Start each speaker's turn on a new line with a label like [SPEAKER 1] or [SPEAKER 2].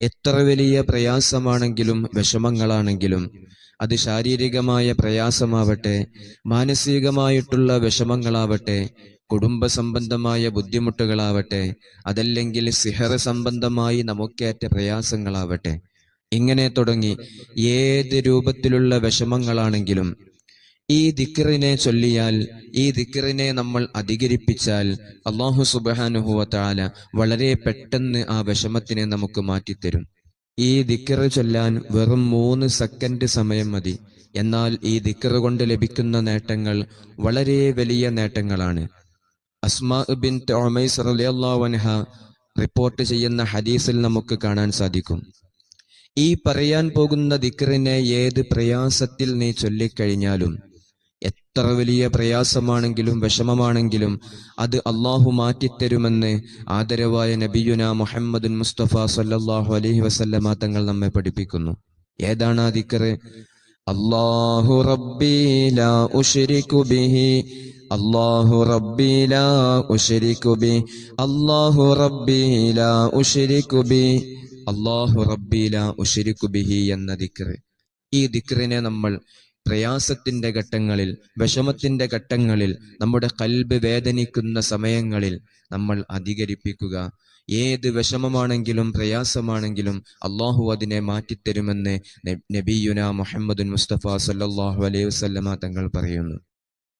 [SPEAKER 1] എത്ര വലിയ പ്രയാസമാണെങ്കിലും വിഷമങ്ങളാണെങ്കിലും അത് ശാരീരികമായ പ്രയാസമാവട്ടെ മാനസികമായിട്ടുള്ള വിഷമങ്ങളാവട്ടെ കുടുംബ സംബന്ധമായ ബുദ്ധിമുട്ടുകളാവട്ടെ അതല്ലെങ്കിൽ സിഹറ സംബന്ധമായി നമുക്കേറ്റ പ്രയാസങ്ങളാവട്ടെ. ഇങ്ങനെ തുടങ്ങി ഏത് രൂപത്തിലുള്ള വിഷമങ്ങളാണെങ്കിലും ഈ ദിക്കറിനെ ചൊല്ലിയാൽ ഈ ദിക്കറിനെ നമ്മൾ അധികരിപ്പിച്ചാൽ അള്ളാഹു സുബാനുഹുവ താല വളരെ പെട്ടെന്ന് ആ വിഷമത്തിനെ നമുക്ക് മാറ്റിത്തരും. ഈ ദിക്കറ് ചൊല്ലാൻ വെറും മൂന്ന് സെക്കൻഡ് സമയം മതി. എന്നാൽ ഈ ദിക്കറ് കൊണ്ട് ലഭിക്കുന്ന നേട്ടങ്ങൾ വളരെ വലിയ നേട്ടങ്ങളാണ്. അസ്മാ ബിൻ ഉമൈസ് റളിയല്ലാഹു അൻഹ റിപ്പോർട്ട് ചെയ്യുന്ന ഹദീസിൽ നമുക്ക് കാണാൻ സാധിക്കും. ഈ പറയാൻ പോകുന്ന ദിക്റിനെ ഏത് പ്രയാസത്തിൽ നീ ചൊല്ലിക്കഴിഞ്ഞാലും എത്ര വലിയ പ്രയാസമാണെങ്കിലും വിഷമമാണെങ്കിലും അത് അള്ളാഹു മാറ്റിത്തരുമെന്ന് ആദരവായ നബിയുന മുഹമ്മദുൻ മുസ്തഫ സല്ലാഹു അലഹി വസല്ലമ തങ്ങൾ നമ്മെ പഠിപ്പിക്കുന്നു. ഏതാണ് ആ ദിക്കറ്? അല്ലാഹു റബ്ബി ലാ ബിഹി അല്ലാഹു റബ്ബി ലാ ബി അല്ലാഹു റബ്ബി ലാ ബി അല്ലാഹു റബ്ബി ലാ എന്ന ദിക്കറ്. ഈ ദിക്കറിനെ നമ്മൾ പ്രയാസത്തിന്റെ ഘട്ടങ്ങളിൽ വിഷമത്തിന്റെ ഘട്ടങ്ങളിൽ നമ്മുടെ കൽബ് വേദനിക്കുന്ന സമയങ്ങളിൽ നമ്മൾ അധികരിപ്പിക്കുക. ഏത് വിഷമമാണെങ്കിലും പ്രയാസമാണെങ്കിലും അള്ളാഹു അതിനെ മാറ്റിത്തരുമെന്ന് നബിയുന മുഹമ്മദുൻ മുസ്തഫ സല്ലാഹു അലൈഹി വസ്ലമ തങ്ങൾ പറയുന്നു.